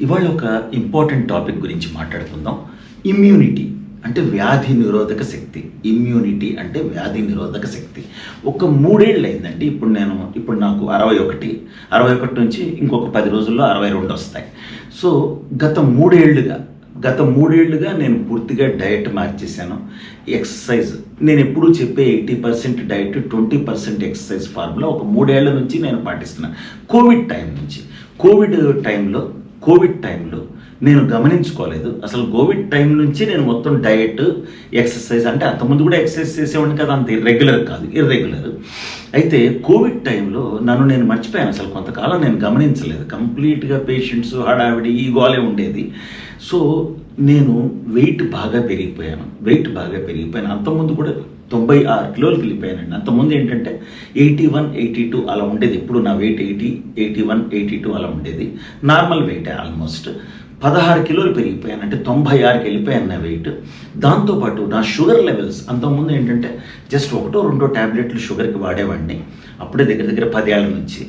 ఇవాళ ఒక important topic గురించి మాట్లాడుకుందాం. ఇమ్యూనిటీ అంటే వ్యాధి నిరోధక శక్తి. ఇమ్యూనిటీ అంటే వ్యాధి నిరోధక శక్తి. ఒక మూడేళ్ళు అయిందండి ఇప్పుడు నేను ఇప్పుడు నాకు అరవై ఒకటి. అరవై ఒకటి నుంచి ఇంకొక పది రోజుల్లో అరవై రెండు వస్తాయి. సో గత మూడేళ్ళుగా గత మూడేళ్ళుగా నేను పూర్తిగా డయట్ మార్చేశాను. ఎక్సర్సైజ్ నేను ఎప్పుడూ చెప్పే eighty percent diet twenty percent exercise formula ఒక మూడేళ్ళ నుంచి నేను పాటిస్తున్నాను కోవిడ్ టైం నుంచి. కోవిడ్ టైంలో కోవిడ్ టైంలో నేను గమనించుకోలేదు. అసలు కోవిడ్ టైం నుంచి నేను మొత్తం డయట్ ఎక్సర్సైజ్ అంటే అంతకుముందు కూడా ఎక్సర్సైజ్ చేసేవాడిని కదా అంత రెగ్యులర్ కాదు ఇర్రెగ్యులర్ అయితే కోవిడ్ టైంలో నన్ను నేను మర్చిపోయాను. అసలు కొంతకాలం నేను గమనించలేదు. కంప్లీట్గా పేషెంట్స్ హడావిడి ఈ గోలే ఉండేది. సో నేను వెయిట్ బాగా పెరిగిపోయాను. వెయిట్ బాగా పెరిగిపోయాను. అంతకుముందు కూడా తొంభై ఆరు కిలోలు వెళ్ళిపోయానండి అంతకుముందు ఏంటంటే ఎయిటీ వన్ ఎయిటీ టూ అలా ఉండేది. ఇప్పుడు నా weight eighty eighty one eighty two అలా ఉండేది. నార్మల్ వెయిట్ ఆల్మోస్ట్ పదహారు కిలోలు పెరిగిపోయాను. అంటే తొంభై ఆరుకి వెళ్ళిపోయాను నా వెయిట్ దాంతోపాటు నా షుగర్ లెవెల్స్ అంతకుముందు ఏంటంటే జస్ట్ ఒకటో రెండో ట్యాబ్లెట్లు షుగర్కి వాడేవాడిని. అప్పుడే దగ్గర దగ్గర పదేళ్ళ నుంచి.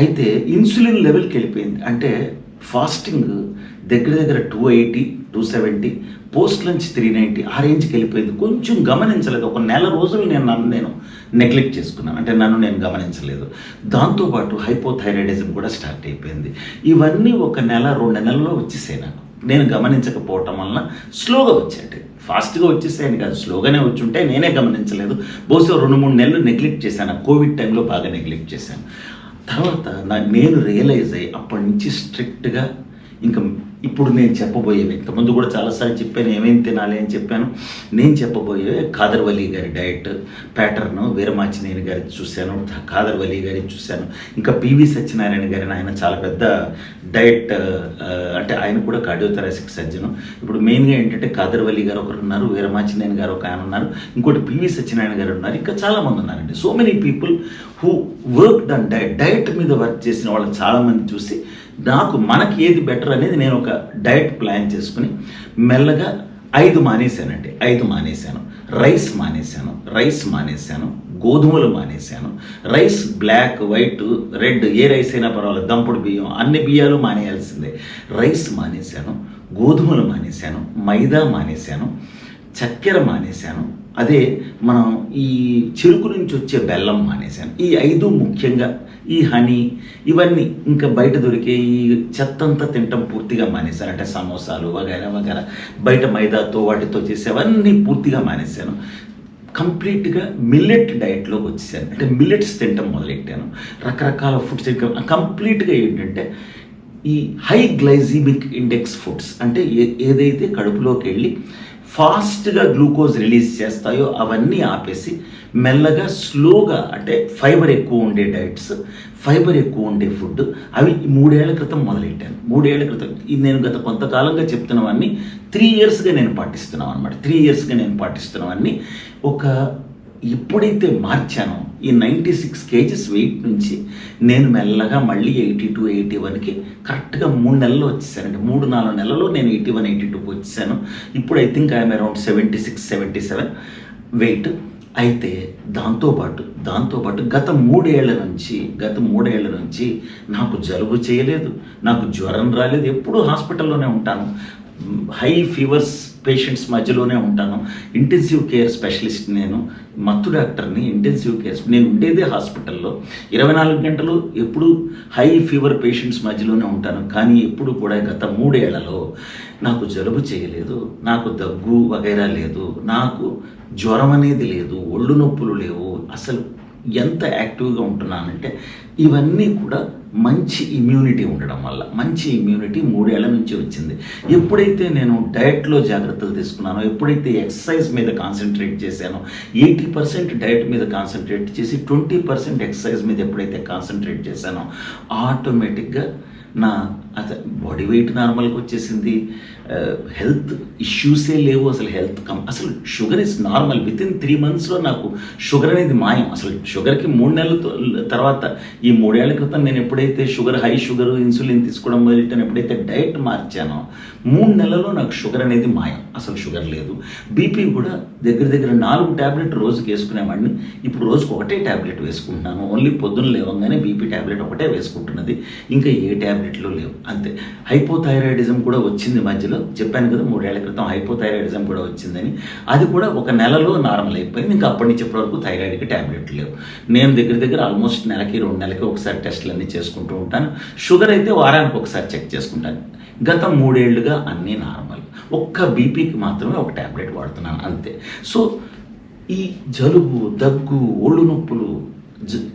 అయితే ఇన్సులిన్ లెవెల్కి వెళ్ళిపోయింది. అంటే ఫాస్టింగ్ దగ్గర దగ్గర two eighty two seventy post lunch three ninety ఆ రేంజ్కి వెళ్ళిపోయింది. కొంచెం గమనించలేదు. ఒక నెల రోజులు నేను నన్ను నేను నెగ్లెక్ట్ చేసుకున్నాను. అంటే నన్ను నేను గమనించలేదు. దాంతోపాటు హైపోథైరాయిడిజం కూడా స్టార్ట్ అయిపోయింది. ఇవన్నీ ఒక నెల రెండు నెలల్లో వచ్చేసాయి నాకు. నేను గమనించకపోవటం వలన స్లోగా వచ్చాయి ఫాస్ట్గా వచ్చేసాయని కాదు స్లోగానే వచ్చుంటే నేనే గమనించలేదు. బహుశా రెండు మూడు నెలలు నెగ్లెక్ట్ చేశాను. కోవిడ్ టైంలో బాగా నెగ్లెక్ట్ చేశాను. తర్వాత నా నేను రియలైజ్ అయ్యి అప్పటి నుంచి స్ట్రిక్ట్గా ఇంకా ఇప్పుడు నేను చెప్పబోయేవి ఇంతకుముందు కూడా చాలాసార్లు చెప్పాను ఏమేమి తినాలి అని చెప్పాను. నేను చెప్పబోయే కాదర్వలీ గారి డయట్ ప్యాటర్న్ వీరమాచినేని గారి చూశాను ఖాదర్ గారి చూశాను. ఇంకా పివి సత్యనారాయణ గారిని ఆయన చాలా పెద్ద డయట్ అంటే ఆయన కూడా కార్డియోథెరాసిక్ సర్జన్. ఇప్పుడు మెయిన్గా ఏంటంటే కాదర్వలీ గారు ఒకరు ఉన్నారు వీరమాచినేని గారు ఒక ఆయన ఉన్నారు ఇంకోటి పివి సత్యనారాయణ గారు ఉన్నారు ఇంకా చాలామంది ఉన్నారండి. So many people who work done diet diet మీద వర్క్ చేసిన వాళ్ళని చాలామంది చూసి నాకు మనకి ఏది బెటర్ అనేది నేను ఒక డైట్ ప్లాన్ చేసుకుని మెల్లగా ఐదు మానేశానండి. ఐదు మానేశాను. రైస్ మానేశాను. రైస్ మానేశాను. గోధుమలు మానేశాను. రైస్ బ్లాక్ వైట్ రెడ్ ఏ రైస్ అయినా పర్వాలేదు. దంపుడు బియ్యం అన్ని బియ్యాలు మానేయాల్సిందే. రైస్ మానేశాను. గోధుమలు మానేశాను. మైదా మానేశాను. చక్కెర మానేశాను. అదే మనం ఈ చెరుకు నుంచి వచ్చే బెల్లం మానేశాను. ఈ ఐదు ముఖ్యంగా ఈ హనీ ఇవన్నీ ఇంకా బయట దొరికే ఈ చెత్తంతా తినటం పూర్తిగా మానేశాను. అంటే సమోసాలు వగైరా వగైరా బయట మైదాతో వాటితో చేసేవన్నీ పూర్తిగా మానేశాను. కంప్లీట్గా మిల్లెట్ డయట్లోకి వచ్చేసాను. అంటే మిల్లెట్స్ తినటం మొదలెట్టాను. రకరకాల ఫుడ్స్ కంప్లీట్గా ఏంటంటే ఈ హై గ్లైజీమిక్ ఇండెక్స్ ఫుడ్స్ అంటే ఏ- ఏదైతే కడుపులోకి వెళ్ళి ఫాస్ట్గా గ్లూకోజ్ రిలీజ్ చేస్తాయో అవన్నీ ఆపేసి మెల్లగా స్లోగా అంటే ఫైబర్ ఎక్కువ ఉండే డైట్స్ ఫైబర్ ఎక్కువ ఉండే ఫుడ్ అవి మూడేళ్ళ క్రితం మొదలెట్టాను. మూడేళ్ళ క్రితం. ఇది నేను గత కొంతకాలంగా చెప్తున్నవన్నీ త్రీ ఇయర్స్గా నేను పాటిస్తున్నాను అనమాట త్రీ ఇయర్స్గా నేను పాటిస్తున్నవన్నీ ఒక ఎప్పుడైతే మార్చానో ఈ నైంటీ సిక్స్ కేజెస్ వెయిట్ నుంచి నేను మెల్లగా మళ్ళీ ఎయిటీ టూ ఎయిటీ వన్కి కరెక్ట్గా మూడు నెలలు వచ్చేసానండి. మూడు నాలుగు నెలల్లో నేను ఎయిటీ వన్ ఎయిటీ టూకి వచ్చేసాను. ఇప్పుడు I think I'm around seventy six seventy seven weight అయితే దాంతోపాటు దాంతోపాటు గత మూడేళ్ళ నుంచి గత మూడేళ్ళ నుంచి నాకు జలుబు చేయలేదు. నాకు జ్వరం రాలేదు. ఎప్పుడూ హాస్పిటల్లోనే ఉంటాను. హై ఫీవర్స్ పేషెంట్స్ మధ్యలోనే ఉంటాను. ఇంటెన్సివ్ కేర్ స్పెషలిస్ట్ నేను మత్తు డాక్టర్ని ఇంటెన్సివ్ కేర్ నేను ఉండేదే హాస్పిటల్లో. ఇరవై నాలుగు గంటలు ఎప్పుడు హై ఫీవర్ పేషెంట్స్ మధ్యలోనే ఉంటాను. కానీ ఎప్పుడు కూడా గత మూడేళ్ళలో నాకు జలుబు చేయలేదు నాకు దగ్గు వగైరా లేదు నాకు జ్వరం అనేది లేదు ఒళ్ళు నొప్పులు లేవు అసలు ఎంత యాక్టివ్గా ఉంటున్నానంటే ఇవన్నీ కూడా మంచి ఇమ్యూనిటీ ఉండడం వల్ల మంచి ఇమ్యూనిటీ మూడేళ్ళ నుంచి వచ్చింది. ఎప్పుడైతే నేను డయట్లో జాగ్రత్తలు తీసుకున్నానో ఎప్పుడైతే ఎక్సర్సైజ్ మీద కాన్సన్ట్రేట్ చేశానో ఎయిటీ పర్సెంట్ డయట్ మీద కాన్సన్ట్రేట్ చేసి ట్వంటీ పర్సెంట్ ఎక్సర్సైజ్ మీద ఎప్పుడైతే కాన్సన్ట్రేట్ చేశానో ఆటోమేటిక్గా నా అసలు బాడీ వెయిట్ నార్మల్గా వచ్చేసింది. హెల్త్ ఇష్యూసే లేవు అసలు. హెల్త్ కమ్ అసలు sugar is normal with in three మంత్స్లో నాకు షుగర్ అనేది మాయం. అసలు షుగర్కి మూడు నెలల తర్వాత ఈ మూడేళ్ళ క్రితం నేను ఎప్పుడైతే షుగర్ హై షుగర్ ఇన్సులిన్ తీసుకోవడం మొదలెట్టాను ఎప్పుడైతే డైట్ మార్చానో మూడు నెలల్లో నాకు షుగర్ అనేది మాయం. అసలు షుగర్ లేదు. బీపీ కూడా దగ్గర దగ్గర నాలుగు ట్యాబ్లెట్ రోజుకి వేసుకునేవాడిని. ఇప్పుడు రోజుకు ఒకటే ట్యాబ్లెట్ వేసుకుంటున్నాను. ఓన్లీ పొద్దున్న లేవగానే బీపీ ట్యాబ్లెట్ ఒకటే వేసుకుంటున్నది. ఇంకా ఏ ట్యాబ్లెట్లు లేవు. అంతే. హైపోథైరాయిడిజం కూడా వచ్చింది మధ్యలో. చెప్పాను కదా మూడేళ్ళ క్రితం హైపోథైరాయిడిజం కూడా వచ్చిందని. అది కూడా ఒక నెలలో నార్మల్ అయిపోయింది. ఇంకా అప్పటి నుంచి ఇప్పటి వరకు థైరాయిడ్కి ట్యాబ్లెట్లు లేవు. నేను దగ్గర దగ్గర ఆల్మోస్ట్ నెలకి రెండు నెలలకి ఒకసారి టెస్టులు అన్నీ చేసుకుంటూ ఉంటాను. షుగర్ అయితే వారానికి ఒకసారి చెక్ చేసుకుంటాను. గత మూడేళ్ళుగా అన్నీ నార్మల్. ఒక్క బీపీకి మాత్రమే ఒక ట్యాబ్లెట్ వాడుతున్నాను. అంతే. సో ఈ జలుబు దగ్గు ఒళ్ళు నొప్పులు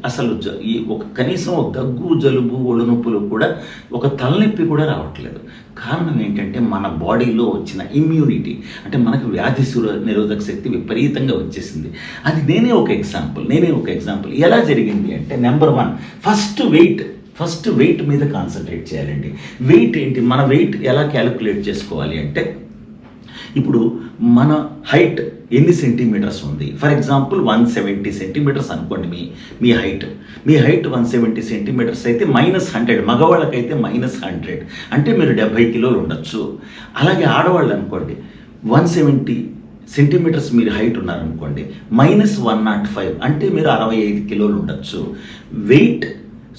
అసలు జ ఈ ఒక కనీసం ఒక దగ్గు జలుబు ఒళ్ళు నొప్పులు కూడా ఒక తలనొప్పి కూడా రావట్లేదు. కారణం ఏంటంటే మన బాడీలో వచ్చిన ఇమ్యూనిటీ అంటే మనకు వ్యాధి నిరోధక శక్తి విపరీతంగా వచ్చేసింది. అది నేనే ఒక ఎగ్జాంపుల్ నేనే ఒక ఎగ్జాంపుల్ ఎలా జరిగింది అంటే number one first weight first weight మీద కాన్సన్ట్రేట్ చేయాలండి. వెయిట్ ఏంటి? మన వెయిట్ ఎలా క్యాలిక్యులేట్ చేసుకోవాలి అంటే ఇప్పుడు మన హైట్ ఎన్ని సెంటీమీటర్స్ ఉంది? For example one seventy centimetres అనుకోండి మీ మీ హైట్ మీ హైట్ వన్ సెవెంటీ సెంటీమీటర్స్ అయితే మైనస్ హండ్రెడ్ మగవాళ్ళకైతే మైనస్ హండ్రెడ్ అంటే మీరు డెబ్బై కిలోలు ఉండొచ్చు. అలాగే ఆడవాళ్ళు అనుకోండి వన్ సెవెంటీ సెంటీమీటర్స్ మీరు హైట్ ఉన్నారనుకోండి మైనస్ వన్ నాట్ ఫైవ్ అంటే మీరు అరవై ఐదు కిలోలు ఉండొచ్చు. Weight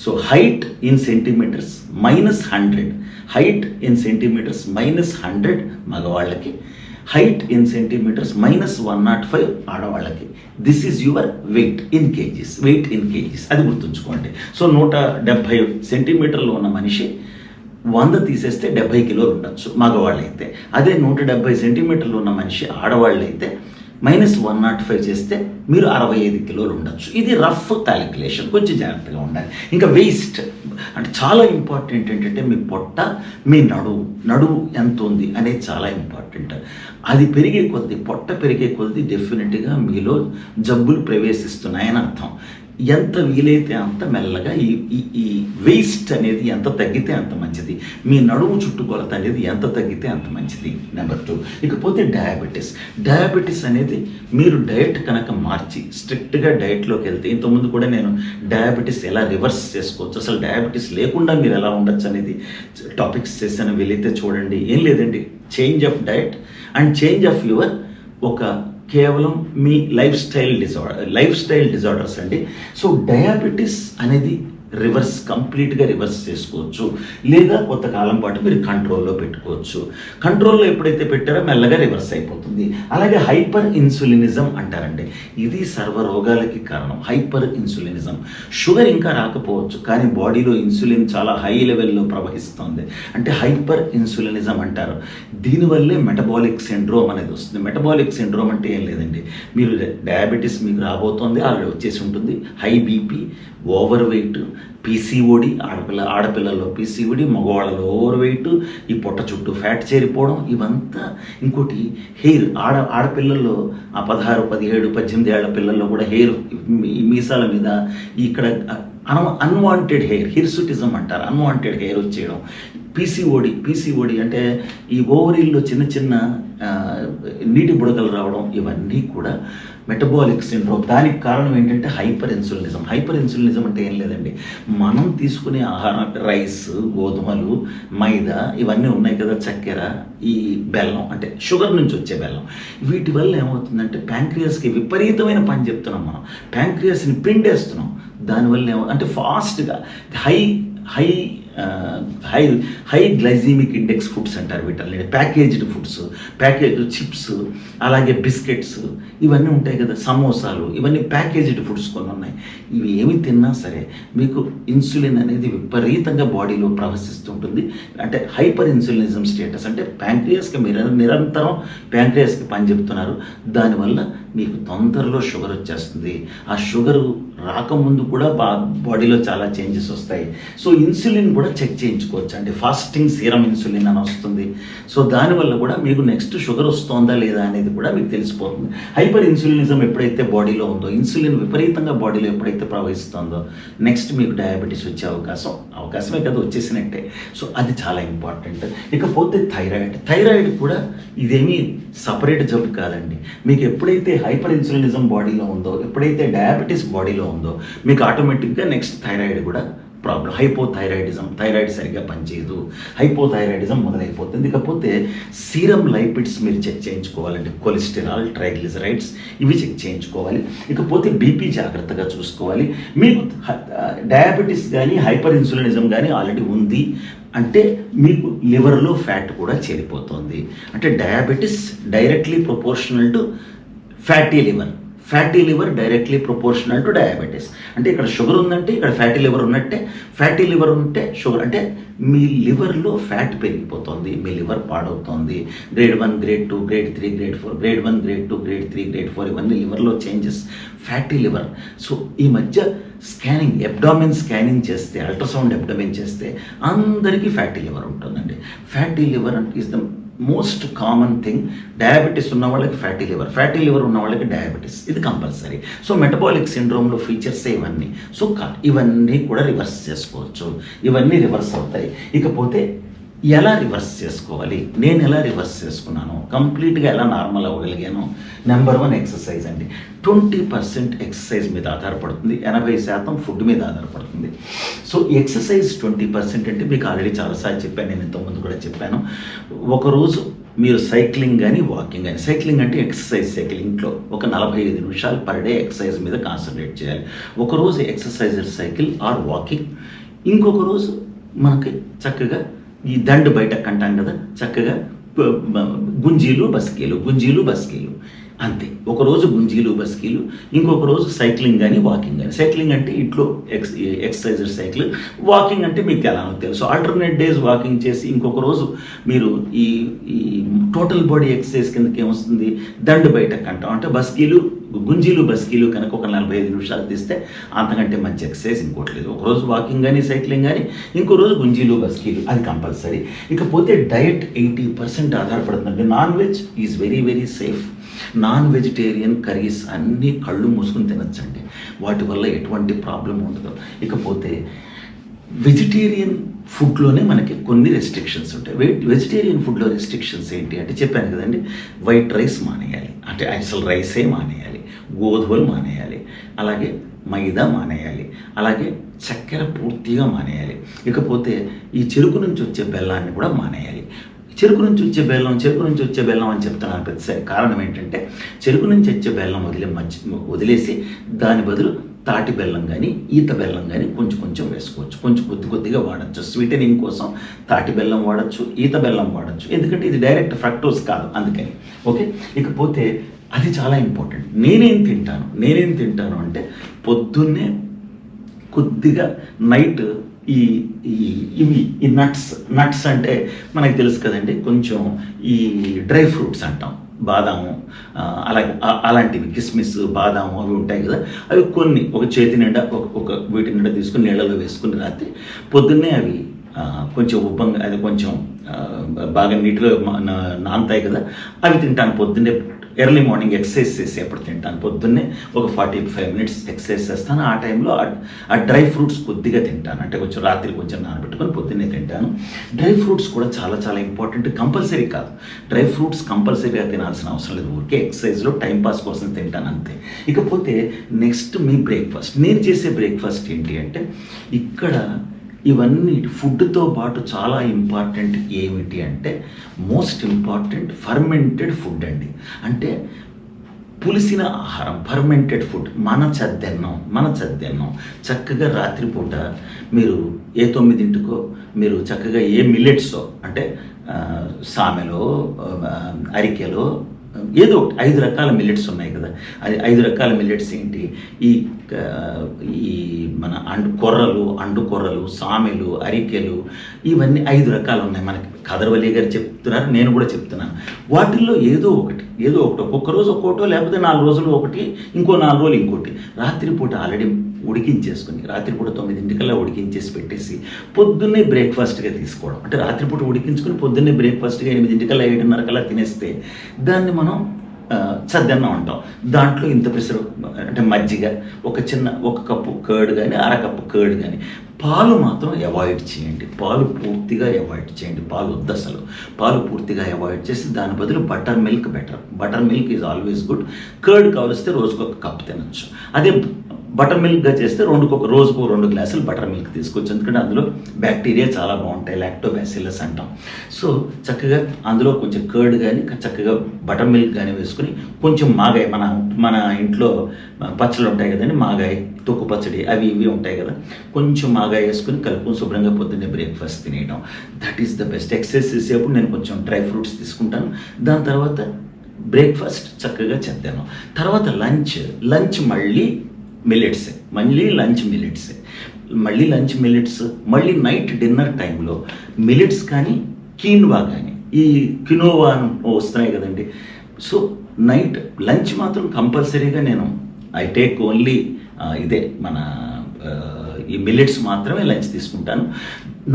so height in centimetres minus hundred height in centimetres minus hundred మగవాళ్ళకి. Height in centimetres minus one nought five ఆడవాళ్ళకి. This is your weight in KGs weight in KGs అది గుర్తుంచుకోండి. సో నూట డెబ్భై సెంటీమీటర్లు ఉన్న మనిషి వంద తీసేస్తే డెబ్బై కిలోలు ఉండొచ్చు మగవాళ్ళైతే. అదే నూట డెబ్బై సెంటీమీటర్లు ఉన్న మనిషి ఆడవాళ్ళైతే మైనస్ వన్ నాట్ ఫైవ్ చేస్తే మీరు అరవై ఐదు కిలోలు ఉండొచ్చు. ఇది రఫ్ క్యాలిక్యులేషన్ కొంచెం జాగ్రత్తగా ఉండాలి. ఇంకా వేస్ట్ అంటే చాలా ఇంపార్టెంట్ ఏంటంటే మీ పొట్ట మీ నడువు నడువు ఎంత ఉంది అనేది చాలా ఇంపార్టెంట్ అది పెరిగే కొద్దీ పొట్ట పెరిగే కొద్దీ డెఫినెట్గా మీలో జబ్బులు ప్రవేశిస్తున్నాయని అర్థం. ఎంత వీలైతే అంత మెల్లగా ఈ ఈ వేస్ట్ అనేది ఎంత తగ్గితే అంత మంచిది. మీ నడుము చుట్టుకొలత అనేది ఎంత తగ్గితే అంత మంచిది. నెంబర్ టూ ఇకపోతే డయాబెటీస్ డయాబెటీస్ అనేది మీరు డైట్ కనుక మార్చి స్ట్రిక్ట్గా డైట్లోకి వెళ్తే ఇంతకుముందు కూడా నేను డయాబెటీస్ ఎలా రివర్స్ చేసుకోవచ్చు? అసలు డయాబెటీస్ లేకుండా మీరు ఎలా ఉండొచ్చు అనేది టాపిక్స్ చేశాను. వీలైతే చూడండి. ఏం లేదండి. Change of diet and change of your ఒక కేవలం మీ life style disorder life style disorders అండి. సో డయాబెటీస్ అనేది రివర్స్ కంప్లీట్గా రివర్స్ చేసుకోవచ్చు. లేదా కొంతకాలం పాటు మీరు కంట్రోల్లో పెట్టుకోవచ్చు. కంట్రోల్లో ఎప్పుడైతే పెట్టారో మెల్లగా రివర్స్ అయిపోతుంది. అలాగే హైపర్ ఇన్సులినిజం అంటారండి. ఇది సర్వ రోగాలకి కారణం. హైపర్ ఇన్సులినిజం షుగర్ ఇంకా రాకపోవచ్చు కానీ బాడీలో ఇన్సులిన్ చాలా హై లెవెల్లో ప్రవహిస్తుంది. అంటే హైపర్ ఇన్సులినిజం అంటారు. దీనివల్లే మెటబాలిక్ సిండ్రోమ్ అనేది వస్తుంది. మెటబాలిక్ సిండ్రోమ్ అంటే ఏం లేదండి. మీరు డయాబెటీస్ మీకు రాబోతోంది ఆల్రెడీ వచ్చేసి ఉంటుంది. High BP over weight PCOD ఆడపిల్ల ఆడపిల్లల్లో పీసీఓడి మగవాళ్ళలో ఓవర్ వెయిట్ ఈ పొట్ట చుట్టూ ఫ్యాట్ చేరిపోవడం ఇవంతా ఇంకోటి హెయిర్. ఆడ ఆడపిల్లల్లో ఆ పదహారు పదిహేడు పద్దెనిమిది ఏళ్ళ పిల్లల్లో కూడా హెయిర్ మీసాల మీద ఇక్కడ అన్ అన్వాంటెడ్ హెయిర్ హిర్సుటిజం అంటారు. అన్వాంటెడ్ హెయిర్ వచ్చేయడం. పీసీఓడి పీసీఓడి అంటే ఈ ఓవరీల్లో చిన్న చిన్న నీటి బుడకలు రావడం ఇవన్నీ కూడా మెటబాలిక్ సిండ్రోమ్. దానికి కారణం ఏంటంటే హైపర్ ఇన్సులినిజం. హైపర్ ఇన్సులినిజం అంటే ఏం లేదండి. మనం తీసుకునే ఆహారం రైస్ గోధుమలు మైదా ఇవన్నీ ఉన్నాయి కదా చక్కెర ఈ బెల్లం అంటే షుగర్ నుంచి వచ్చే బెల్లం. వీటి వల్ల ఏమవుతుందంటే ప్యాంక్రియాస్కి విపరీతమైన పని చెప్తున్నాం మనం. ప్యాంక్రియాస్ని పిండేస్తున్నాం. దానివల్ల ఏమో అంటే ఫాస్ట్గా high high high high glycemic index foods అంటారు వీటిని. ప్యాకేజ్డ్ ఫుడ్స్ ప్యాకేజ్ చిప్స్ అలాగే బిస్కెట్స్ ఇవన్నీ ఉంటాయి కదా సమోసాలు. ఇవన్నీ ప్యాకేజ్డ్ ఫుడ్స్ కొన్ని ఉన్నాయి. ఇవి ఏమి తిన్నా సరే మీకు ఇన్సులిన్ అనేది విపరీతంగా బాడీలో ప్రవశిస్తుంటుంది అంటే హైపర్ ఇన్సులినిజం స్టేటస్ అంటే ప్యాంక్రియాస్కి మీరు నిరంతరం ప్యాంక్రియాస్కి పని చెప్తున్నారు దానివల్ల మీకు తొందరలో షుగర్ వచ్చేస్తుంది. ఆ షుగర్ రాకముందు కూడా బా బాడీలో చాలా చేంజెస్ వస్తాయి. సో ఇన్సులిన్ కూడా చెక్ చేయించుకోవచ్చు. అంటే ఫాస్టింగ్ సీరం ఇన్సులిన్ అని వస్తుంది. సో దానివల్ల కూడా మీకు నెక్స్ట్ షుగర్ వస్తుందా లేదా అనేది కూడా మీకు తెలిసిపోతుంది. హైపర్ ఇన్సులినిజం ఎప్పుడైతే బాడీలో ఉందో ఇన్సులిన్ విపరీతంగా బాడీలో ఎప్పుడైతే ప్రవహిస్తుందో నెక్స్ట్ మీకు డయాబెటీస్ వచ్చే అవకాశం అవకాశమే కదా వచ్చేసినట్టే. సో అది చాలా ఇంపార్టెంట్. ఇకపోతే థైరాయిడ్. థైరాయిడ్ కూడా ఇదేమీ సపరేట్ జబ్బు కాదండి. మీకు ఎప్పుడైతే హైపర్ ఇన్సులినిజం బాడీలో ఉందో ఎప్పుడైతే డయాబెటీస్ బాడీలో ఉందో మీకు ఆటోమేటిక్గా నెక్స్ట్ థైరాయిడ్ కూడా ప్రాబ్లం హైపోథైరాయిడిజం థైరాయిడ్ సరిగ్గా పనిచేయదు. హైపోథైరాయిడిజం మొదలైపోతుంది. ఇకపోతే సీరం లైపిడ్స్ మీరు చెక్ చేయించుకోవాలండి కొలెస్టరాల్ ట్రైగ్లిజరైడ్స్ ఇవి చెక్ చేయించుకోవాలి. ఇకపోతే బీపీ జాగ్రత్తగా చూసుకోవాలి. మీకు డయాబెటీస్ కానీ హైపర్ ఇన్సులినిజం కానీ ఆల్రెడీ ఉంది. అంటే మీకు లివర్లో ఫ్యాట్ కూడా చేరిపోతుంది. అంటే diabetes directly proportional to fatty liver fatty liver directly proportional to diabetes అంటే ఇక్కడ షుగర్ ఉందంటే ఇక్కడ ఫ్యాటీ లివర్ ఉన్నట్టే ఫ్యాటీ లివర్ ఉంటే షుగర్ అంటే మీ లివర్లో ఫ్యాట్ పెరిగిపోతుంది మీ లివర్ పాడవుతుంది. Grade one grade two grade three grade four grade one grade two grade three grade four ఇవన్నీ లివర్లో చేంజెస్ ఫ్యాటీ లివర్ సో ఈ మధ్య స్కానింగ్ ఎబ్డామిన్ స్కానింగ్ చేస్తే అల్ట్రాసౌండ్ ఎబ్డామిన్ చేస్తే అందరికీ ఫ్యాటీ లివర్ ఉంటుందండి. Fatty liver is the most common thing diabetes ఉన్న వాళ్ళకి ఫ్యాటీ లివర్ ఫ్యాటీ లివర్ ఉన్న వాళ్ళకి డయాబెటీస్ ఇది కంపల్సరీ సో మెటబాలిక్ సిండ్రోమ్లో ఫీచర్స్ ఇవన్నీ. సో కా- ఇవన్నీ కూడా రివర్స్ చేసుకోవచ్చు. ఇవన్నీ రివర్స్ అవుతాయి. ఇకపోతే ఎలా రివర్స్ చేసుకోవాలి? నేను ఎలా రివర్స్ చేసుకున్నాను? కంప్లీట్గా ఎలా నార్మల్ అవ్వగలిగాను? నెంబర్ వన్ ఎక్సర్సైజ్ అండి. ట్వంటీ పర్సెంట్ ఎక్సర్సైజ్ మీద ఆధారపడుతుంది. ఎనభై శాతం ఫుడ్ మీద ఆధారపడుతుంది. సో ఎక్సర్సైజ్ ట్వంటీ పర్సెంట్ అంటే మీకు ఆల్రెడీ చాలాసార్లు చెప్పాను నేను ఇంతకుముందు కూడా చెప్పాను. ఒకరోజు మీరు సైక్లింగ్ కానీ వాకింగ్ కానీ సైక్లింగ్ అంటే ఎక్సర్సైజ్ సైక్లింగ్లో ఒక నలభై ఐదు నిమిషాలు పర్ డే ఎక్సర్సైజ్ మీద కాన్సన్ట్రేట్ చేయాలి. ఒకరోజు ఎక్సర్సైజ్ సైకిల్ ఆర్ వాకింగ్. ఇంకొక రోజు మనకి చక్కగా ఈ దండు బయట కంటాం కదా చక్కగా గుంజీలు బస్కీలు గుంజీలు బస్కీలు. అంతే. ఒకరోజు గుంజీలు బస్కీలు ఇంకొక రోజు సైక్లింగ్ కానీ వాకింగ్ కానీ సైక్లింగ్ అంటే ఇంట్లో ఎక్స్ ఎక్సర్సైజర్ సైకిల్. వాకింగ్ అంటే మీకు ఎలా తెలుసు. ఆల్టర్నేట్ డేస్ వాకింగ్ చేసి ఇంకొక రోజు మీరు ఈ ఈ టోటల్ బాడీ ఎక్సర్సైజ్ కిందకి ఏమొస్తుంది దండు బయట కంటాం అంటే బస్కీలు గుంజీలు బస్కీలు కనుక ఒక నలభై ఐదు నిమిషాలు తీస్తే అంతకంటే మంచి ఎక్సర్సైజ్ ఇంకోటి లేదు. ఒకరోజు వాకింగ్ కానీ సైక్లింగ్ కానీ ఇంకో రోజు గుంజీలు బస్కీలు అది కంపల్సరీ. ఇకపోతే డయట్ ఎయిటీ పర్సెంట్ ఆధారపడుతుంది. Non veg is very very safe. Non vegetarian curries అన్నీ కళ్ళు మూసుకుని తినచ్చండి. వాటి వల్ల ఎటువంటి ప్రాబ్లం ఉండదు. ఇకపోతే వెజిటేరియన్ ఫుడ్లోనే మనకి కొన్ని రెస్ట్రిక్షన్స్ ఉంటాయి. వెయిట్ వెజిటేరియన్ ఫుడ్లో రెస్ట్రిక్షన్స్ ఏంటి అంటే చెప్పాను కదండి వైట్ రైస్ మానేయాలి. అంటే అసలు రైసే మానేయాలి. గోధుమలు మానేయాలి. అలాగే మైదా మానేయాలి. అలాగే చక్కెర పూర్తిగా మానేయాలి. ఇకపోతే ఈ చెరుకు నుంచి వచ్చే బెల్లాన్ని కూడా మానేయాలి. చెరుకు నుంచి వచ్చే బెల్లం చెరుకు నుంచి వచ్చే బెల్లం అని చెప్తున్నాను పెద్ద కారణం ఏంటంటే చెరుకు నుంచి వచ్చే బెల్లం వదిలే మధ్య వదిలేసి దాని బదులు తాటి బెల్లం కానీ ఈత బెల్లం కానీ కొంచెం కొంచెం వేసుకోవచ్చు. కొంచెం కొద్ది కొద్దిగా వాడచ్చు. స్వీటనింగ్ కోసం తాటి బెల్లం వాడచ్చు ఈత బెల్లం వాడచ్చు. ఎందుకంటే ఇది డైరెక్ట్ ఫ్రక్టోస్ కాదు. అందుకని. ఓకే? ఇకపోతే అది చాలా ఇంపార్టెంట్. నేనేం తింటాను? నేనేం తింటాను అంటే పొద్దున్నే కొద్దిగా నైట్ ఈ ఈ ఇవి ఈ నట్స్ నట్స్ అంటే మనకి తెలుసు కదండి కొంచెం ఈ డ్రై ఫ్రూట్స్ అంటాం. బాదాము అలాగే అలాంటివి కిస్మిస్ బాదాము అవి ఉంటాయి కదా అవి కొన్ని ఒక చేతి నిండా ఒక ఒక వీటి నిండా తీసుకుని నీళ్ళలో వేసుకుని రాత్రి పొద్దున్నే అవి కొంచెం ఉప్పంగా అది కొంచెం బాగా నీటిలో మా- నా- కదా అవి తింటాను. పొద్దున్నే ఎర్లీ మార్నింగ్ ఎక్సర్సైజ్ చేసేప్పుడు తింటాను. పొద్దున్నే ఒక ఫార్టీ ఫైవ్ మినిట్స్ ఎక్సర్సైజ్ చేస్తాను. ఆ టైంలో ఆ- డ్రై ఫ్రూట్స్ కొద్దిగా తింటాను. అంటే కొంచెం రాత్రి కొంచెం నానబెట్టుకొని పొద్దున్నే తింటాను. డ్రై ఫ్రూట్స్ కూడా చాలా చాలా ఇంపార్టెంట్ కంపల్సరీ కాదు. డ్రై ఫ్రూట్స్ కంపల్సరీగా తినాల్సిన అవసరం లేదు. ఊరికే ఎక్సర్సైజ్లో టైం పాస్ కోసం తింటాను అంతే. ఇకపోతే నెక్స్ట్ మీ బ్రేక్ఫాస్ట్ నేను చేసే బ్రేక్ఫాస్ట్ ఏంటి అంటే ఇక్కడ ఇవన్నీ ఫుడ్తో పాటు చాలా ఇంపార్టెంట్ ఏమిటి అంటే మోస్ట్ ఇంపార్టెంట్ ఫర్మెంటెడ్ ఫుడ్ అండి. అంటే పులిసిన ఆహారం ఫర్మెంటెడ్ ఫుడ్ మన చద్దెన్నం మన చద్దెన్నం. చక్కగా రాత్రిపూట మీరు ఏ తొమ్మిదింటికో మీరు చక్కగా ఏ మిల్లెట్సో అంటే సామెలో అరికెలో ఏదో ఒకటి ఐదు రకాల మిల్లెట్స్ ఉన్నాయి కదా. అది ఐదు రకాల మిల్లెట్స్ ఏంటి? ఈ ఈ మన అండు కొర్రలు అండు కొర్రలు సామెలు అరికెలు ఇవన్నీ ఐదు రకాలు ఉన్నాయి మనకి. కదరవల్లి గారు చెప్తున్నారు నేను కూడా చెప్తున్నాను. వాటిల్లో ఏదో ఒకటి ఏదో ఒకటి. ఒక్కొక్క రోజు ఒక్కోటో లేకపోతే నాలుగు రోజులు ఒకటి ఇంకో నాలుగు రోజులు ఇంకోటి. రాత్రిపూట ఆల్రెడీ ఉడికించేసుకుని రాత్రిపూట తొమ్మిదింటికల్లా ఉడికించేసి పెట్టేసి పొద్దున్నే బ్రేక్ఫాస్ట్గా తీసుకోవడం. అంటే రాత్రిపూట ఉడికించుకుని పొద్దున్నే బ్రేక్ఫాస్ట్గా ఎనిమిదింటికల్లా ఏడున్నరకల్లా తినేస్తే దాన్ని మనం చద్దన్నం అంటాం. దాంట్లో ఇంత పెసరు అంటే మజ్జిగ ఒక చిన్న ఒక కప్పు కర్డ్ కానీ అర కప్పు కర్డ్ కానీ పాలు మాత్రం అవాయిడ్ చేయండి. పాలు పూర్తిగా అవాయిడ్ చేయండి. పాలు వద్దు అసలు. పాలు పూర్తిగా అవాయిడ్ చేసి దాని బదులు butter milk better. Butter milk is always good curd కావలిస్తే రోజుకు ఒక కప్ తినొచ్చు. అదే బటర్ మిల్క్గా చేస్తే రెండుకు ఒక రోజుకు రెండు గ్లాసులు బటర్ మిల్క్ తీసుకోవచ్చు. ఎందుకంటే అందులో బ్యాక్టీరియా చాలా బాగుంటాయి. లాక్టోబాసిల్లస్ అంటాం. సో చక్కగా అందులో కొంచెం కర్డ్ కానీ చక్కగా బటర్ మిల్క్ కానీ వేసుకుని కొంచెం మాగాయ. మన మన ఇంట్లో పచ్చళ్ళు ఉంటాయి కదండి మాగాయ తొక్కు పచ్చడి అవి ఇవి ఉంటాయి కదా. కొంచెం మాగాయ వేసుకుని కలుపుకొని శుభ్రంగా పొద్దున్నే బ్రేక్ఫాస్ట్ తినేయడం that is the best exercise చేసేప్పుడు నేను కొంచెం డ్రై ఫ్రూట్స్ తీసుకుంటాను. దాని తర్వాత బ్రేక్ఫాస్ట్ చక్కగా చెప్తాను తర్వాత లంచ్ లంచ్ మళ్ళీ మిల్లెట్స్ మళ్ళీ లంచ్ మిల్లెట్స్. మళ్ళీ లంచ్ మిల్లెట్స్ మళ్ళీ నైట్ డిన్నర్ టైంలో మిల్లెట్స్ కానీ కీన్వా కానీ. ఈ కినోవా వస్తున్నాయి కదండి. సో నైట్ లంచ్ మాత్రం కంపల్సరీగా నేను ఐ టేక్ ఓన్లీ ఇదే మన ఈ మిల్లెట్స్ మాత్రమే లంచ్ తీసుకుంటాను.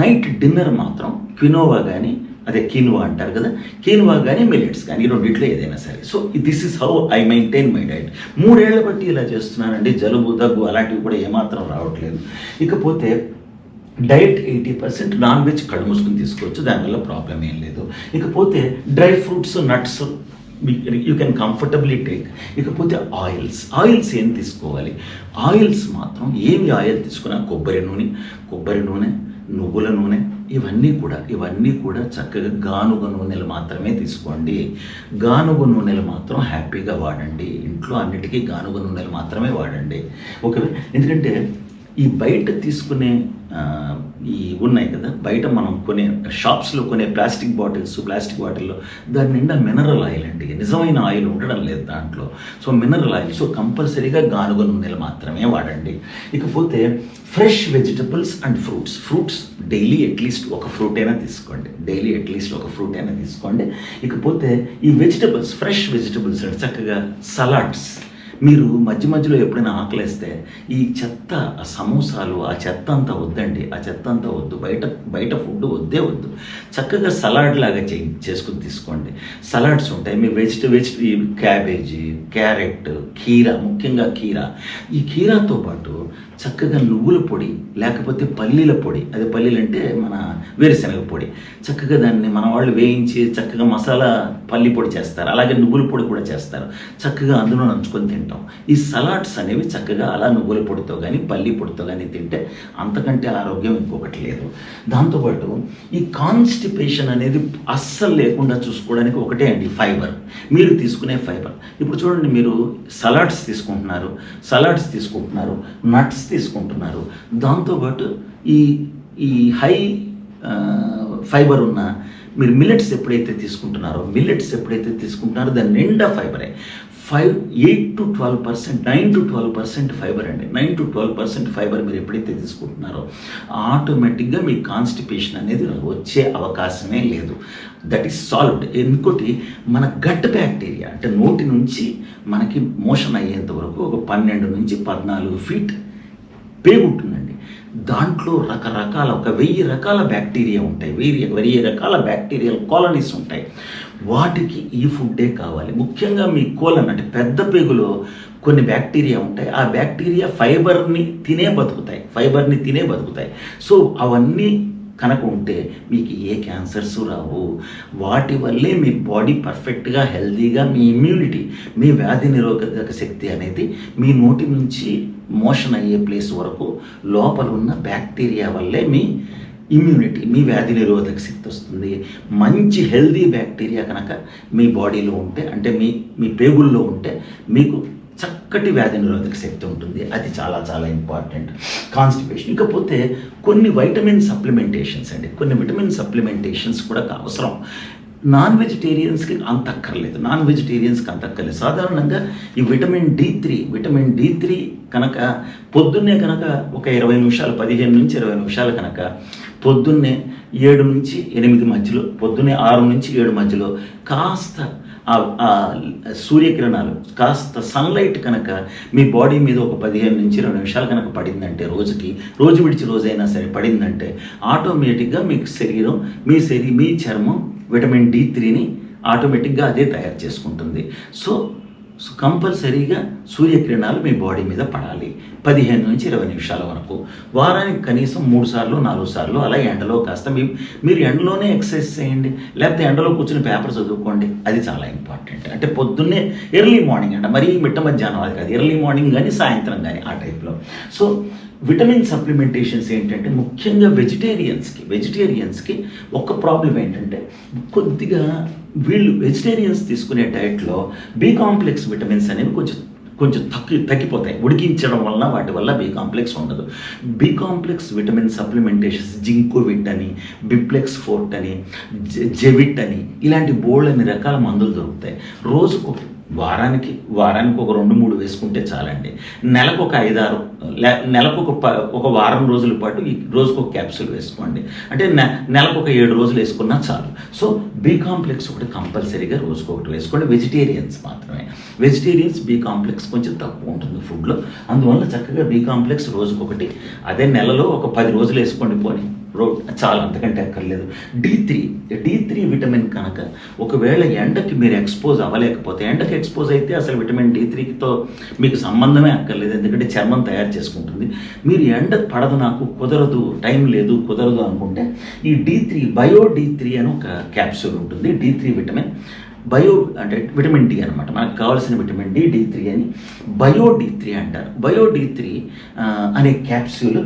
నైట్ డిన్నర్ మాత్రం క్వినోవా కానీ అదే కీన్వా అంటారు కదా కీన్వా కానీ మిల్లెట్స్ కానీ ఈ రెండిట్లో ఏదైనా సరే. So this is how I maintain my diet మూడేళ్ళ బట్టి ఇలా చేస్తున్నానండి జలుబు దగ్గు అలాంటివి కూడా ఏమాత్రం రావట్లేదు. ఇకపోతే diet eighty percent non veg కళ్ళు మూసుకుని తీసుకోవచ్చు దానివల్ల ప్రాబ్లం ఏం లేదు. ఇకపోతే dry fruits nuts you can comfortably take ఇకపోతే ఆయిల్స్ ఆయిల్స్ ఏం తీసుకోవాలి? ఆయిల్స్ మాత్రం ఏమి ఆయిల్ తీసుకున్నా కొబ్బరి నూనె కొబ్బరి నూనె నువ్వుల నూనె ఇవన్నీ కూడా ఇవన్నీ కూడా చక్కగా గానుగ నూనెలు మాత్రమే తీసుకోండి. గానుగ నూనెలు మాత్రం హ్యాపీగా వాడండి. ఇంట్లో అన్నిటికీ గానుగ నూనెలు మాత్రమే వాడండి. ఓకే ఎందుకంటే ఈ బయట తీసుకునే ఈ ఉన్నాయి కదా బయట మనం కొనే షాప్స్లో కొనే ప్లాస్టిక్ బాటిల్స్ ప్లాస్టిక్ బాటిల్లో దాని నిండా మినరల్ ఆయిల్ అండి. నిజమైన ఆయిల్ ఉండడం లేదు దాంట్లో. సో మినరల్ ఆయిల్ సో కంపల్సరీగా గానుగ నూనెలు మాత్రమే వాడండి. ఇకపోతే fresh vegetables and fruits. Fruits daily at least ఒక ఫ్రూట్ అయినా తీసుకోండి. డైలీ అట్లీస్ట్ ఒక ఫ్రూట్ అయినా తీసుకోండి. ఇకపోతే ఈ వెజిటబుల్స్ ఫ్రెష్ వెజిటబుల్స్ అండ్ చక్కగా సలాడ్స్. మీరు మధ్య మధ్యలో ఎప్పుడైనా ఆకలేస్తే ఈ చెత్త ఆ సమోసాలు ఆ చెత్త అంతా వద్దండి ఆ చెత్త అంతా వద్దు బయట బయట ఫుడ్ వద్దే వద్దు. చక్కగా సలాడ్ లాగా చే చేసుకుని తీసుకోండి. సలాడ్స్ ఉంటాయి మీ వెజిట వెజిట క్యాబేజీ క్యారెట్ కీరా ముఖ్యంగా కీరా. ఈ కీరాతో పాటు చక్కగా నువ్వుల పొడి లేకపోతే పల్లీల పొడి. అది పల్లీలు అంటే మన వేరుశనగ పొడి. చక్కగా దాన్ని మన వాళ్ళు వేయించి చక్కగా మసాలా పల్లి పొడి చేస్తారు. అలాగే నువ్వుల పొడి కూడా చేస్తారు. చక్కగా అందులో నంచుకొని తింటాం. ఈ సలాడ్స్ అనేవి చక్కగా అలా నువ్వుల పొడితో కానీ పల్లి పొడితో కానీ తింటే అంతకంటే ఆరోగ్యం ఇంకొకటి లేదు. దాంతోపాటు ఈ కాన్స్టిపేషన్ అనేది అస్సలు లేకుండా చూసుకోవడానికి ఒకటే అండి ఫైబర్. మీరు తీసుకునే ఫైబర్. ఇప్పుడు చూడండి మీరు సలాడ్స్ తీసుకుంటున్నారు. సలాడ్స్ తీసుకుంటున్నారు. నట్స్ తీసుకుంటున్నారు. దాంతోపాటు ఈ ఈ హై ఫైబర్ ఉన్న మీరు మిల్లెట్స్ ఎప్పుడైతే తీసుకుంటున్నారో మిల్లెట్స్ ఎప్పుడైతే తీసుకుంటున్నారో దాని నిండా ఫైబరే. Five eight to twelve percent nine to twelve percent fibre అండి. Nine to twelve percent fibre మీరు ఎప్పుడైతే తీసుకుంటున్నారో ఆటోమేటిక్గా మీ కాన్స్టిపేషన్ అనేది వచ్చే అవకాశమే లేదు. దట్ ఈస్ సాల్వ్డ్ ఇంకోటి మన గట్ బ్యాక్టీరియా అంటే నోటి నుంచి మనకి మోషన్ అయ్యేంత వరకు ఒక పన్నెండు నుంచి పద్నాలుగు ఫీట్ పేగుంటుందండి దాంట్లో రకరకాల ఒక వెయ్యి రకాల బ్యాక్టీరియా ఉంటాయి. వెయ్యి వెయ్యి రకాల బ్యాక్టీరియల్ కాలనీస్ ఉంటాయి. వాటికి ఈ ఫుడ్డే కావాలి. ముఖ్యంగా మీ కోలన్ అంటే పెద్ద పేగులో కొన్ని బ్యాక్టీరియా ఉంటాయి. ఆ బ్యాక్టీరియా ఫైబర్ని తినే బతుకుతాయి. ఫైబర్ని తినే బతుకుతాయి. సో అవన్నీ కనుక ఉంటే మీకు ఏ క్యాన్సర్స్ రావు. వాటి వల్లే మీ బాడీ పర్ఫెక్ట్గా హెల్తీగా మీ ఇమ్యూనిటీ మీ వ్యాధి నిరోధక శక్తి అనేది మీ నోటి నుంచి మోషన్ అయ్యే ప్లేస్ వరకు లోపల ఉన్న బ్యాక్టీరియా వల్లే మీ ఇమ్యూనిటీ మీ వ్యాధి నిరోధక శక్తి వస్తుంది. మంచి హెల్దీ బ్యాక్టీరియా కనుక మీ బాడీలో ఉంటే అంటే మీ మీ పేగుల్లో ఉంటే మీకు చక్కటి వ్యాధి నిరోధక శక్తి ఉంటుంది. అది చాలా చాలా ఇంపార్టెంట్ కాన్స్టిపేషన్ ఇకపోతే కొన్ని వైటమిన్ సప్లిమెంటేషన్స్ అండి. కొన్ని విటమిన్ సప్లిమెంటేషన్స్ కూడా అవసరం నాన్ వెజిటేరియన్స్కి అంత అక్కర్లేదు నాన్ వెజిటేరియన్స్కి అంత అక్కర్లేదు సాధారణంగా ఈ vitamin D three vitamin D three కనుక పొద్దున్నే కనుక ఒక ఇరవై నిమిషాలు పదిహేను నుంచి ఇరవై నిమిషాలు కనుక పొద్దున్నే ఏడు నుంచి ఎనిమిది మధ్యలో పొద్దున్నే ఆరు నుంచి ఏడు మధ్యలో కాస్త ఆ- సూర్యకిరణాలు. కాస్త సన్లైట్ కనుక మీ బాడీ మీద ఒక పదిహేను నుంచి ఇరవై నిమిషాలు కనుక పడిందంటే రోజుకి రోజు విడిచి రోజైనా సరే పడిందంటే ఆటోమేటిక్గా మీకు శరీరం మీ శరీ మీ చర్మం విటమిన్ డి త్రీని ఆటోమేటిక్గా అదే తయారు చేసుకుంటుంది. సో కంపల్సరీగా సూర్యకిరణాలు మీ బాడీ మీద పడాలి. పదిహేను నుంచి ఇరవై నిమిషాల వరకు. వారానికి కనీసం మూడు సార్లు నాలుగు సార్లు అలా ఎండలో కాస్త మీ మీరు ఎండలోనే ఎక్సర్సైజ్ చేయండి. లేకపోతే ఎండలో కూర్చుని పేపర్ చదువుకోండి. అది చాలా ఇంపార్టెంట్. అంటే పొద్దున్నే ఎర్లీ మార్నింగ్ అంట. మరీ మిట్ట మధ్యాహ్నం అది కాదు. ఎర్లీ మార్నింగ్ కానీ సాయంత్రం కానీ ఆ టైప్లో. సో విటమిన్ సప్లిమెంటేషన్స్ ఏంటంటే ముఖ్యంగా వెజిటేరియన్స్కి వెజిటేరియన్స్కి ఒక ప్రాబ్లం ఏంటంటే కొద్దిగా వీళ్ళు వెజిటేరియన్స్ తీసుకునే డైట్లో బి కాంప్లెక్స్ విటమిన్స్ అనేవి కొంచెం కొంచెం తగ్గి తగ్గిపోతాయి. ఉడికించడం వలన వాటి వల్ల బి కాంప్లెక్స్ ఉండదు. B complex vitamin supplementations Zincovit అని బిప్లెక్స్ ఫోర్ట్ అని జె- జెవిట్ అని ఇలాంటి బోల్డ్ అన్ని రకాల మందులు దొరుకుతాయి. రోజుకు వారానికి వారానికి ఒక రెండు మూడు వేసుకుంటే చాలండి. నెలకు ఒక ఐదారు లే- నెలకు ఒక ప ఒక వారం రోజుల పాటు ఈ రోజుకు ఒక క్యాప్సూల్ వేసుకోండి. అంటే నె నెలకు ఒక ఏడు రోజులు వేసుకున్నా చాలు. సో బి కాంప్లెక్స్ ఒకటి కంపల్సరీగా రోజుకు ఒకటి వేసుకోండి. వెజిటేరియన్స్ మాత్రమే. వెజిటేరియన్స్ బి కాంప్లెక్స్ కొంచెం తక్కువ ఉంటుంది ఫుడ్లో. అందువల్ల చక్కగా బి కాంప్లెక్స్ రోజుకొకటి అదే నెలలో ఒక పది రోజులు వేసుకోండి పోనీ. రోడ్ చాలా అంతకంటే అక్కర్లేదు. D three D three vitamin కనుక ఒకవేళ ఎండకి మీరు ఎక్స్పోజ్ అవ్వలేకపోతే ఎండకి ఎక్స్పోజ్ అయితే అసలు విటమిన్ డి త్రీతో మీకు సంబంధమే అక్కర్లేదు. ఎందుకంటే చర్మం తయారు చేసుకుంటుంది. మీరు ఎండ పడదు నాకు కుదరదు టైం లేదు కుదరదు అనుకుంటే ఈ D three bio D three అని ఒక క్యాప్సూల్ ఉంటుంది. డి త్రీ విటమిన్ బయో అంటే విటమిన్ డి అనమాట మనకు కావాల్సిన విటమిన్ డి డి త్రీ అని బయో డి త్రీ అంటారు. బయో డి త్రీ అనే capsule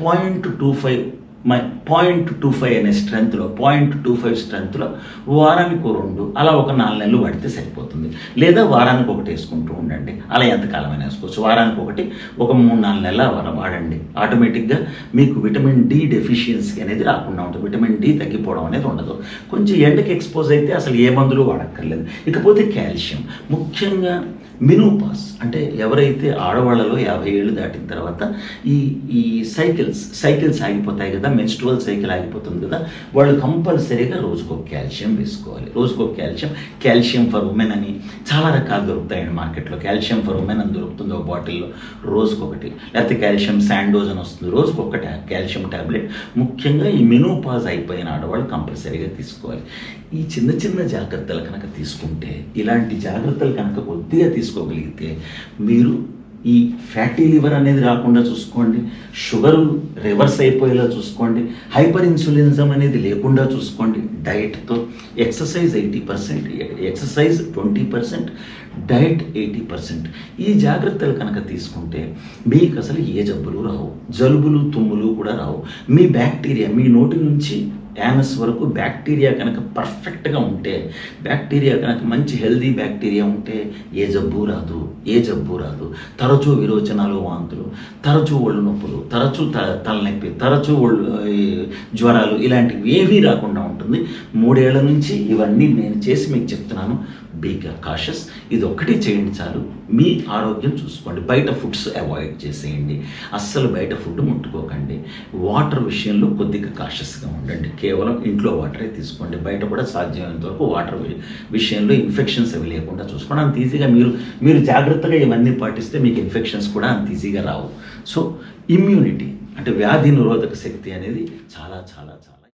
point two five my point two five అనే స్ట్రెంత్లో పాయింట్ టూ ఫైవ్ స్ట్రెంత్లో వారానికి రెండు అలా ఒక నాలుగు నెలలు పడితే సరిపోతుంది. లేదా వారానికి ఒకటి వేసుకుంటూ ఉండండి. అలా ఎంతకాలమైనా వేసుకోవచ్చు. వారానికి ఒకటి ఒక మూడు నాలుగు నెలల వాడండి. ఆటోమేటిక్గా మీకు విటమిన్ డి డెఫిషియన్సీ అనేది రాకుండా ఉంటుంది. విటమిన్ డి తగ్గిపోవడం అనేది ఉండదు. కొంచెం ఎండకి ఎక్స్పోజ్ అయితే అసలు ఏ మందులు వాడక్కర్లేదు. ఇకపోతే కాల్షియం. ముఖ్యంగా మినోపాస్ అంటే ఎవరైతే ఆడవాళ్ళలో యాభై ఏళ్ళు దాటిన తర్వాత ఈ ఈ సైకిల్స్ సైకిల్స్ ఆగిపోతాయి కదా మెన్స్ట్రువల్ సైకిల్ ఆగిపోతుంది కదా వాళ్ళు కంపల్సరీగా రోజుకో కాల్షియం వేసుకోవాలి. రోజుకో కాల్షియం కాల్షియం ఫర్ ఉమెన్ అని చాలా రకాలు దొరుకుతాయండి మార్కెట్లో. కాల్షియం ఫర్ ఉమెన్ అని దొరుకుతుంది ఒక బాటిల్లో రోజుకొకటి. లేకపోతే కాల్షియం శాండోజ్ అని వస్తుంది రోజుకొకటి. కాల్షియం టాబ్లెట్ ముఖ్యంగా ఈ మినోపాజ్ అయిపోయిన ఆడవాళ్ళు కంపల్సరీగా తీసుకోవాలి. ఈ చిన్న చిన్న జాగ్రత్తలు కనుక తీసుకుంటే ఇలాంటి జాగ్రత్తలు కనుక కొద్దిగా తీసుకోగలిగితే మీరు ఈ ఫ్యాటీ లివర్ అనేది రాకుండా చూసుకోండి షుగర్ రివర్స్ అయిపోయేలా చూసుకోండి హైపర్ ఇన్సులినిజం అనేది లేకుండా చూసుకోండి డైట్తో exercise eighty percent exercise twenty percent diet eighty percent. ఈ జాగ్రత్తలు కనుక తీసుకుంటే మీకు అసలు ఏ జబ్బులు రావు. జలుబులు తుమ్ములు కూడా రావు. మీ బ్యాక్టీరియా మీ నోటి నుంచి యానస్ వరకు బ్యాక్టీరియా కనుక పర్ఫెక్ట్గా ఉంటే బ్యాక్టీరియా కనుక మంచి హెల్దీ బ్యాక్టీరియా ఉంటే ఏ జబ్బు రాదు ఏ జబ్బు రాదు. తరచూ విరోచనాలు వాంతులు తరచూ ఒళ్ళు నొప్పులు తరచూ త తలనొప్పి తరచూ ఒళ్ళు జ్వరాలు ఇలాంటివి ఏవీ రాకుండా ఉంటుంది. మూడేళ్ళ నుంచి ఇవన్నీ నేను చేసి మీకు చెప్తున్నాను. బీ కాషస్ ఇది ఒక్కటే చేయండి చాలు. మీ ఆరోగ్యం చూసుకోండి. బయట ఫుడ్స్ అవాయిడ్ చేసేయండి. అస్సలు బయట ఫుడ్ ముట్టుకోకండి. వాటర్ విషయంలో కొద్దిగా కాషస్గా ఉండండి. కేవలం ఇంట్లో వాటరే తీసుకోండి. బయట కూడా సాధ్యమైనంత వరకు వాటర్ విషయంలో ఇన్ఫెక్షన్స్ అవి లేకుండా చూసుకోండి. అంత ఈజీగా మీరు మీరు జాగ్రత్తగా ఇవన్నీ పాటిస్తే మీకు ఇన్ఫెక్షన్స్ కూడా అంత ఈజీగా రావు. సో ఇమ్యూనిటీ అంటే వ్యాధి నిరోధక శక్తి అనేది చాలా చాలా చాలా